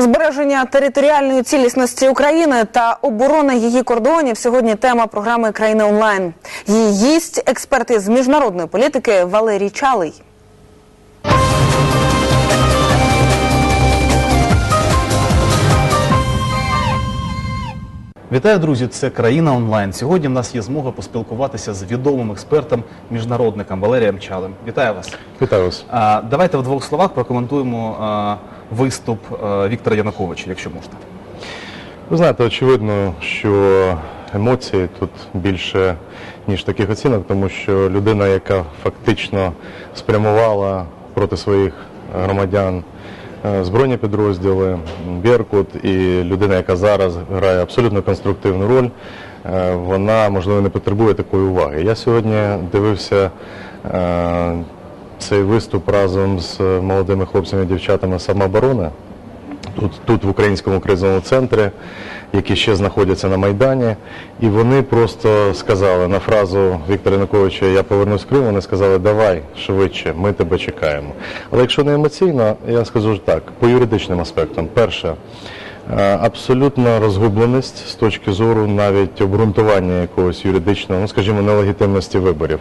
Збереження територіальної цілісності України та оборона її кордонів сьогодні тема програми Країни онлайн. Її гість експерти з міжнародної політики Валерій Чалий. Вітаю, друзі! Це країна онлайн. Сьогодні в нас є змога поспілкуватися з відомим експертом, міжнародником Валерієм Чалим. Вітаю вас. Вітаю вас. А, давайте в двох словах прокоментуємо а, виступ а, Віктора Януковича, якщо можна. Ви знаєте, очевидно, що емоції тут більше, ніж таких оцінок, тому що людина, яка фактично спрямувала проти своїх громадян збройні підрозділи, Беркут, і людина, яка зараз грає абсолютно конструктивну роль, е, вона, можливо, не потребує такої уваги. Я сьогодні дивився е, цей виступ разом з молодими хлопцями і дівчатами самооборони. Тут, тут в українському кризовому центрі, які ще знаходяться на Майдані. І вони просто сказали на фразу Віктора Януковича Я повернусь в Крим, вони сказали, давай швидше, ми тебе чекаємо. Але якщо не емоційно, я скажу так, по юридичним аспектам. Перше, е, абсолютна розгубленість з точки зору навіть обґрунтування якогось юридичного, ну скажімо, нелегітимності виборів.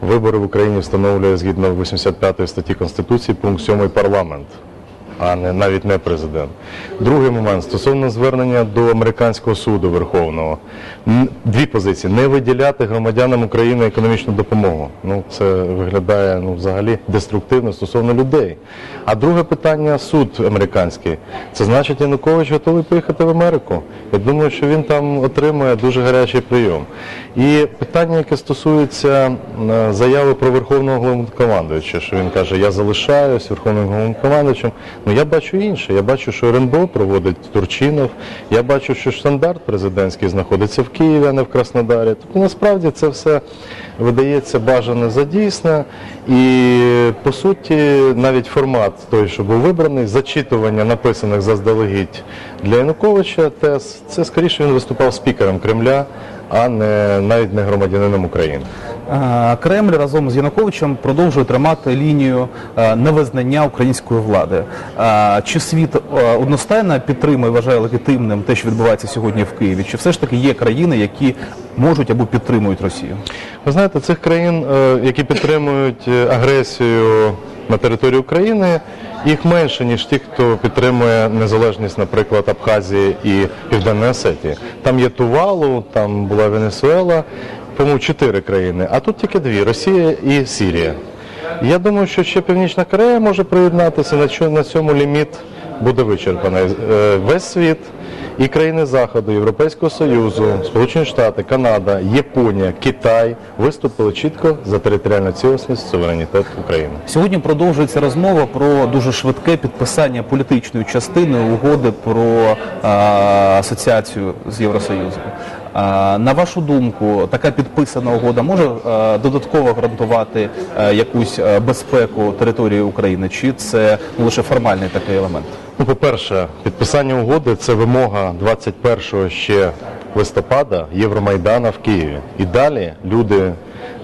Вибори в Україні встановлює згідно 85 статті Конституції пункт 7 парламент а не навіть не президент. Другий момент стосовно звернення до американського суду Верховного. Дві позиції: не виділяти громадянам України економічну допомогу. Ну це виглядає ну взагалі деструктивно стосовно людей. А друге питання суд американський. Це значить Янукович готовий поїхати в Америку. Я думаю, що він там отримує дуже гарячий прийом. І питання, яке стосується заяви про верховного головнокомандуюча, що він каже, я залишаюсь верховним головнокомандуючим. Ну я бачу інше. Я бачу, що РНБО проводить Турчинов. Я бачу, що штандарт президентський знаходиться в Києві, а не в Краснодарі. Тобто насправді це все видається бажане за дійсне. І по суті, навіть формат той, що був вибраний, зачитування написаних заздалегідь для Януковича, тез, це скоріше він виступав спікером Кремля, а не навіть не громадянином України. Кремль разом з Януковичем продовжує тримати лінію невизнання української влади. Чи світ а, одностайно підтримує, вважає легітимним те, що відбувається сьогодні в Києві? Чи все ж таки є країни, які можуть або підтримують Росію? Ви знаєте, цих країн, е, які підтримують е, агресію на території України, їх менше, ніж ті, хто підтримує незалежність, наприклад, Абхазії і Південної Осетії. Там є Тувалу, там була Венесуела, по-моєму, чотири країни, а тут тільки дві Росія і Сірія. Я думаю, що ще Північна Корея може приєднатися, на цьому ліміт буде вичерпаний. Е, Весь світ і країни Заходу, Європейського Союзу, Сполучені Штати, Канада, Японія, Китай виступили чітко за територіальну цілісність, суверенітет України. Сьогодні продовжується розмова про дуже швидке підписання політичної частини угоди про а, асоціацію з Євросоюзом. А, на вашу думку, така підписана угода може додатково гарантувати якусь безпеку території України, чи це ну, лише формальний такий елемент? Ну, по-перше, підписання угоди це вимога 21 ще листопада Євромайдана в Києві. І далі люди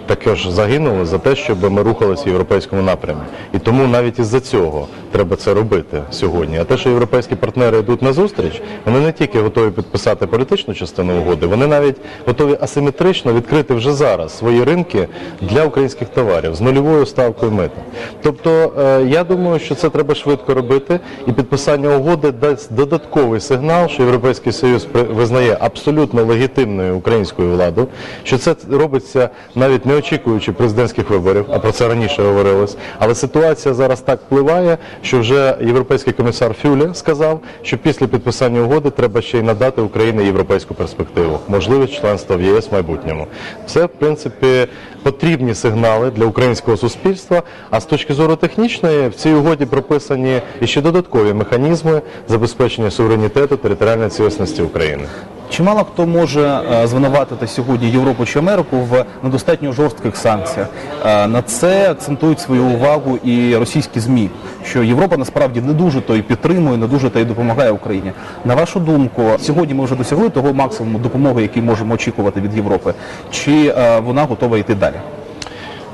також загинули за те, щоб ми рухалися в європейському напрямі. І тому навіть із-за цього треба це робити сьогодні. А те, що європейські партнери йдуть на зустріч, вони не тільки готові підписати політичну частину угоди, вони навіть готові асиметрично відкрити вже зараз свої ринки для українських товарів з нульовою ставкою мита. Тобто, е, я думаю, що це треба швидко робити, і підписання угоди дасть додатковий сигнал, що Європейський Союз визнає абсолютно легітимною українською владу, що це робиться навіть не очікуючи президентських виборів, а про це раніше говорилось. Але ситуація зараз так впливає, що вже європейський комісар Фюле сказав, що після підписання угоди треба ще й надати Україні європейську перспективу, можливість членства в ЄС в майбутньому. Це в принципі потрібні сигнали для українського суспільства. А з точки зору технічної в цій угоді прописані ще додаткові механізми забезпечення суверенітету територіальної цілісності України. Чимало хто може е, звинуватити сьогодні Європу чи Америку в недостатньо жорстких санкціях. Е, На це акцентують свою увагу і російські змі, що Європа насправді не дуже то і підтримує, не дуже то і допомагає Україні. На вашу думку, сьогодні ми вже досягли того максимуму допомоги, який можемо очікувати від Європи, чи е, вона готова йти далі?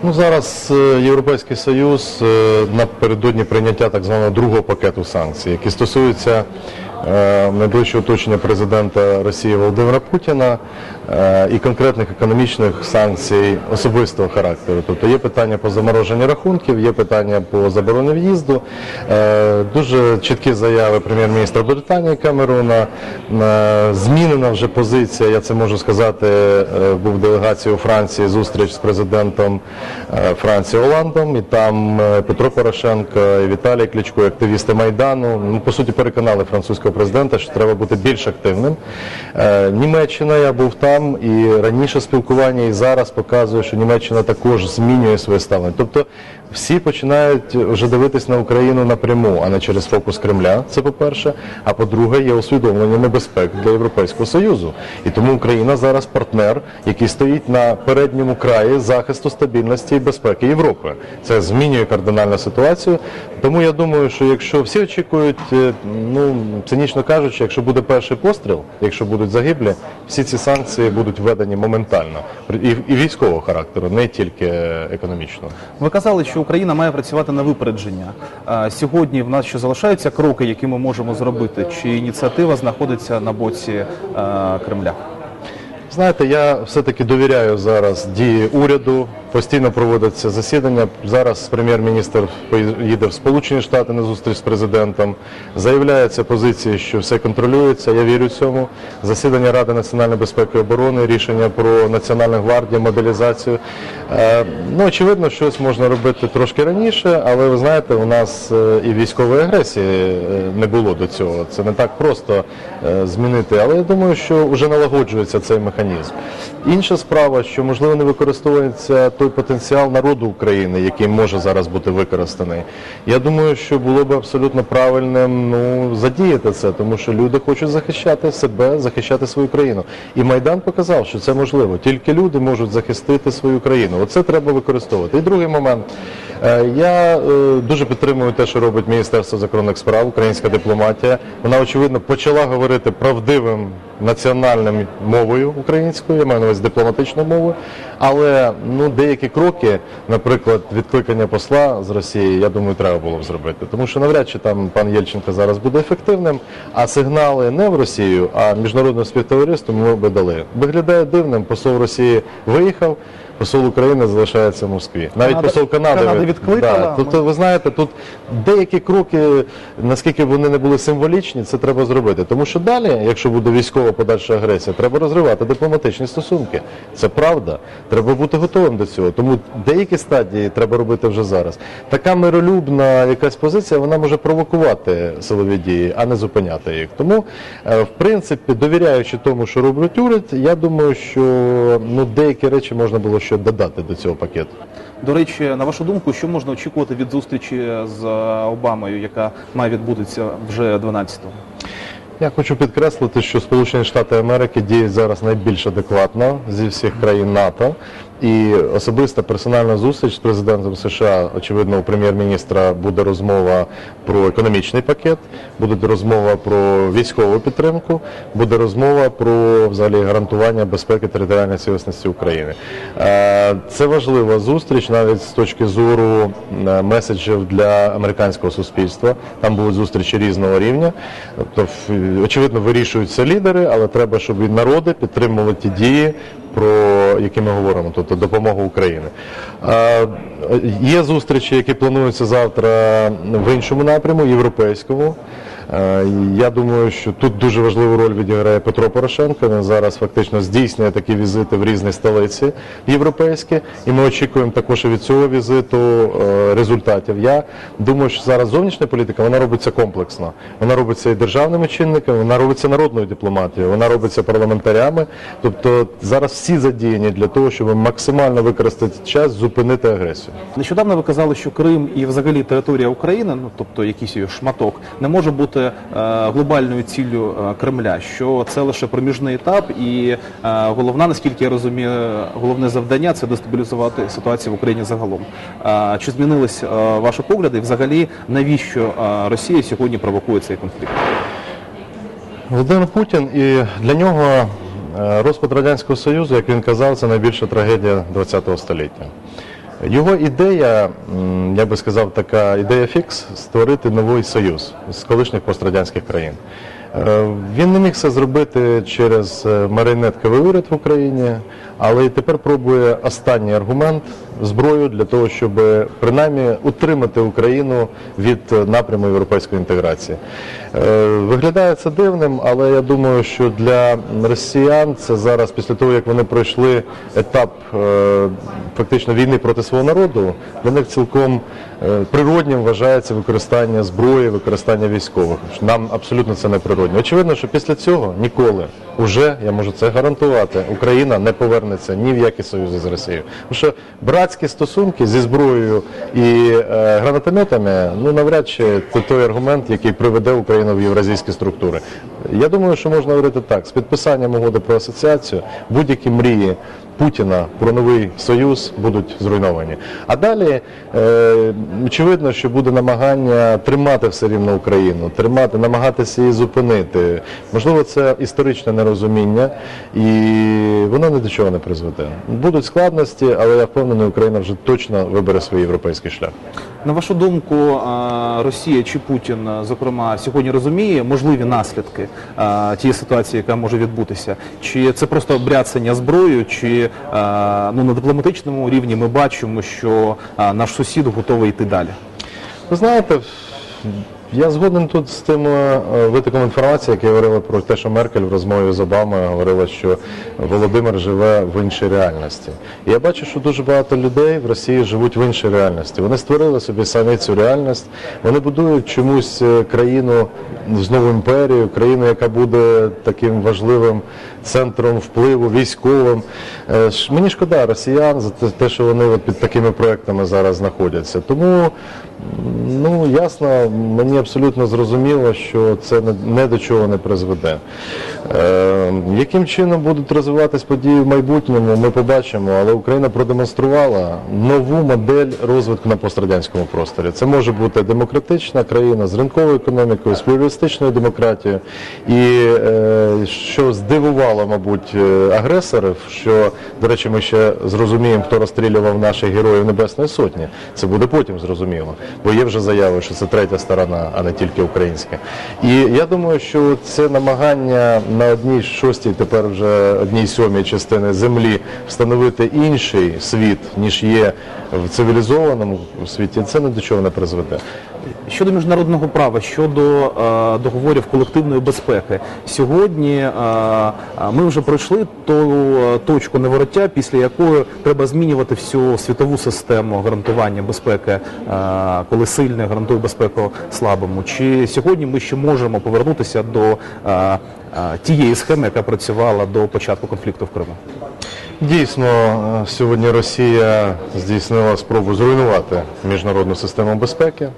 Ну зараз е, Європейський Союз е, напередодні прийняття так званого другого пакету санкцій, які стосуються найближчого оточення президента Росії Володимира Путіна і конкретних економічних санкцій особистого характеру. Тобто є питання по замороженню рахунків, є питання по забороні в'їзду. Е, Дуже чіткі заяви прем'єр-міністра Британії Камерона. Е, Змінена вже позиція, я це можу сказати, е, був в делегації у Франції зустріч з президентом Франції Оландом, і там Петро Порошенко і Віталій Кличко, активісти Майдану, ну, по суті, переконали французького президента, що треба бути більш активним. Німеччина, я був там, і раніше спілкування, і зараз показує, що Німеччина також змінює своє ставлення. Тобто всі починають вже дивитись на Україну напряму, а не через фокус Кремля. Це по-перше. А по-друге, є усвідомлення небезпек для Європейського Союзу. І тому Україна зараз партнер, який стоїть на передньому краї захисту стабільності і безпеки Європи. Це змінює кардинальну ситуацію. Тому я думаю, що якщо всі очікують, е, ну цинічно кажучи, якщо буде перший постріл, якщо будуть загиблі, всі ці санкції будуть введені моментально і, і військового характеру, не тільки е, економічного. Ви казали, що Україна має працювати на випередження. Сьогодні в нас ще залишаються кроки, які ми можемо зробити. Чи ініціатива знаходиться на боці е, Кремля? Знаєте, я все-таки довіряю зараз дії уряду. Постійно проводяться засідання. Зараз прем'єр-міністр їде в Сполучені Штати на зустріч з президентом. Заявляється позиції, що все контролюється. Я вірю цьому. Засідання Ради національної безпеки і оборони, рішення про національну гвардію, мобілізацію. Е, ну, очевидно, щось можна робити трошки раніше, але ви знаєте, у нас е, і військової агресії е, не було до цього. Це не так просто змінити. Але я думаю, що вже налагоджується цей механізм. Інша справа, що можливо не використовується той потенціал народу України, який може зараз бути використаний. Я думаю, що було б абсолютно правильним ну задіяти це, тому що люди хочуть захищати себе, захищати свою країну. І майдан показав, що це можливо. Тільки люди можуть захистити свою країну. Оце треба використовувати. І другий момент. Е, Я е, дуже підтримую те, що робить Міністерство закордонних справ, українська дипломатія. Вона очевидно почала говорити правдивим національним мовою українською, я маю на увазі дипломатичною мовою. Але ну деякі кроки, наприклад, відкликання посла з Росії, я думаю, треба було б зробити. Тому що навряд чи там пан Єльченко зараз буде ефективним, а сигнали не в Росію, а міжнародному співтовариству ми би дали. Виглядає дивним, посол Росії виїхав. Посол України залишається в Москві. Навіть Канада- посол Канади, Канада відкликала, Да, тобто, ви знаєте, тут деякі кроки, наскільки вони не були символічні, це треба зробити. Тому що далі, якщо буде військова подальша агресія, треба розривати дипломатичні стосунки. Це правда. Треба бути готовим до цього. Тому деякі стадії треба робити вже зараз. Така миролюбна якась позиція, вона може провокувати силові дії, а не зупиняти їх. Тому, е, в принципі, довіряючи тому, що робить уряд, я думаю, що ну деякі речі можна було ще додати до цього пакету. До речі, на вашу думку, що можна очікувати від зустрічі з Обамою, яка має відбутися вже 12-го? Я хочу підкреслити, що Сполучені Штати Америки діють зараз найбільш адекватно зі всіх країн НАТО. І особиста персональна зустріч з президентом США, очевидно, у прем'єр-міністра буде розмова про економічний пакет, буде розмова про військову підтримку, буде розмова про взагалі гарантування безпеки територіальної цілісності України. Е, Це важлива зустріч навіть з точки зору е, меседжів для американського суспільства. Там будуть зустрічі різного рівня. Тобто, очевидно, вирішуються лідери, але треба, щоб і народи підтримували ті дії, про які ми говоримо, тобто допомогу України. Є зустрічі, які плануються завтра в іншому напряму, європейському. Е, Я думаю, що тут дуже важливу роль відіграє Петро Порошенко. Він зараз фактично здійснює такі візити в різні столиці європейські, і ми очікуємо також від цього візиту е, результатів. Я думаю, що зараз зовнішня політика вона робиться комплексно. Вона робиться і державними чинниками, вона робиться народною дипломатією, вона робиться парламентарями. Тобто зараз всі задіяні для того, щоб максимально використати час, зупинити агресію. Нещодавно ви казали, що Крим і взагалі територія України, ну тобто якийсь шматок, не може бути е, глобальною ціллю е, Кремля. Що це лише проміжний етап, і е, головна, наскільки я розумію, головне завдання це дестабілізувати ситуацію в Україні загалом. Чи змінились ваші погляди? І взагалі навіщо Росія сьогодні провокує цей конфлікт? Володимир Путін і для нього розпад Радянського Союзу, як він казав, це найбільша трагедія ХХ століття. Його ідея, я би сказав, така ідея фікс створити новий союз з колишніх пострадянських країн. Е, Він не міг це зробити через маринетковий маріонетковий уряд в Україні, але тепер пробує останній аргумент зброю для того, щоб принаймні утримати Україну від е, напряму європейської інтеграції. Е, Виглядає це дивним, але я думаю, що для росіян це зараз, після того як вони пройшли етап е, фактично війни проти свого народу, для них цілком природнім вважається використання зброї, використання військових. Нам абсолютно це не природно. Очевидно, що після цього ніколи уже я можу це гарантувати. Україна не повернеться ні в які союзи з Росією. Тому що братські стосунки зі зброєю і е, гранатометами, ну навряд чи це той аргумент, який приведе Україну в євразійські структури. Я думаю, що можна говорити так: з підписанням угоди про асоціацію будь-які мрії. Путіна про новий союз будуть зруйновані. А далі е, очевидно, що буде намагання тримати все рівно Україну, тримати, намагатися її зупинити. Можливо, це історичне нерозуміння, і воно ні до чого не призведе. Будуть складності, але я впевнений, Україна вже точно вибере свій європейський шлях. На вашу думку, Росія чи Путін, зокрема, сьогодні розуміє можливі наслідки тієї ситуації, яка може відбутися? Чи це просто бряцання зброєю, чи ну, на дипломатичному рівні ми бачимо, що наш сусід готовий йти далі? Ви знаєте, я згоден тут з тим е, витоком інформації, який говорили про те, що Меркель в розмові з Обамою говорила, що Володимир живе в іншій реальності. І я бачу, що дуже багато людей в Росії живуть в іншій реальності. Вони створили собі самі цю реальність. Вони будують чомусь е, країну знову імперію, країну, яка буде таким важливим центром впливу військовим. Е, Мені шкода росіян за те, що вони під такими проектами зараз знаходяться. Тому Ну, ясно, мені абсолютно зрозуміло, що це не, до чого не призведе. Е, яким чином будуть розвиватись події в майбутньому, ми побачимо, але Україна продемонструвала нову модель розвитку на пострадянському просторі. Це може бути демократична країна з ринковою економікою, з плюралістичною демократією. І е, що здивувало, мабуть, е, агресорів, що, до речі, ми ще зрозуміємо, хто розстрілював наших героїв Небесної Сотні. Це буде потім зрозуміло, бо є вже заяви, що це третя сторона, а не тільки українська. І я думаю, що це намагання на одній шостій, тепер вже одній сьомій частини землі встановити інший світ, ніж є в цивілізованому світі, це ні до чого не призведе. Щодо міжнародного права, щодо е, договорів колективної безпеки, сьогодні е, е, ми вже пройшли ту точку невороття, після якої треба змінювати всю світову систему гарантування безпеки, коли сильний гарантує безпеку слабому. Чи сьогодні ми ще можемо повернутися до тієї схеми, яка працювала до початку конфлікту в Криму? Дійсно, е, сьогодні Росія здійснила спробу зруйнувати міжнародну систему безпеки,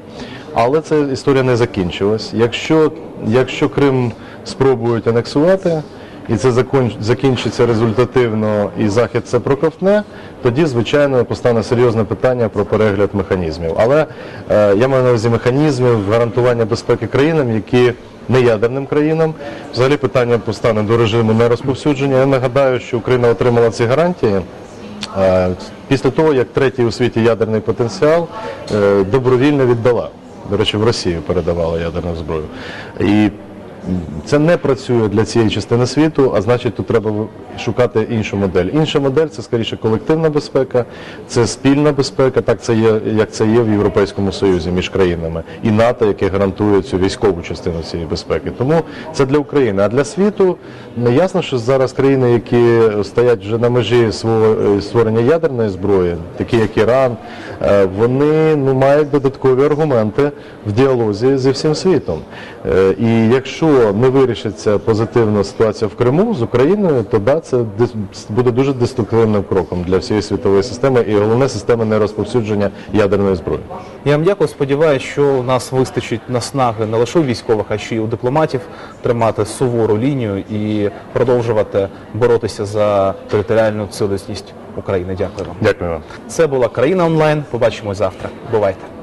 але ця історія не закінчилась. Якщо, якщо Крим спробують анексувати, і це закінчиться результативно, і Захід це проковтне, тоді, звичайно, постане серйозне питання про перегляд механізмів. Але е, я маю на увазі механізмів гарантування безпеки країнам, які не ядерним країнам. Взагалі питання постане до режиму нерозповсюдження. Я нагадаю, що Україна отримала ці гарантії. Після того, як третій у світі ядерний потенціал е, добровільно віддала. До речі, в Росію передавала ядерну зброю. І це не працює для цієї частини світу, а значить, тут треба шукати іншу модель. Інша модель це скоріше колективна безпека, це спільна безпека, так це є, як це є в Європейському Союзі між країнами, і НАТО, яке гарантує цю військову частину цієї безпеки. Тому це для України. А для світу ну, ясно, що зараз країни, які стоять вже на межі свого е, створення ядерної зброї, такі як Іран, е, вони ну мають додаткові аргументи в діалозі зі всім світом. Е, І якщо не вирішиться позитивна ситуація в Криму з Україною, то да, це буде дуже деструктивним кроком для всієї світової системи і головне системи нерозповсюдження ядерної зброї. Я вам дякую. Сподіваюся, що у нас вистачить наснаги не лише у військових, а ще й у дипломатів тримати сувору лінію і продовжувати боротися за територіальну цілісність України. Дякую вам. Дякую вам. Це була країна онлайн. Побачимось завтра. Бувайте.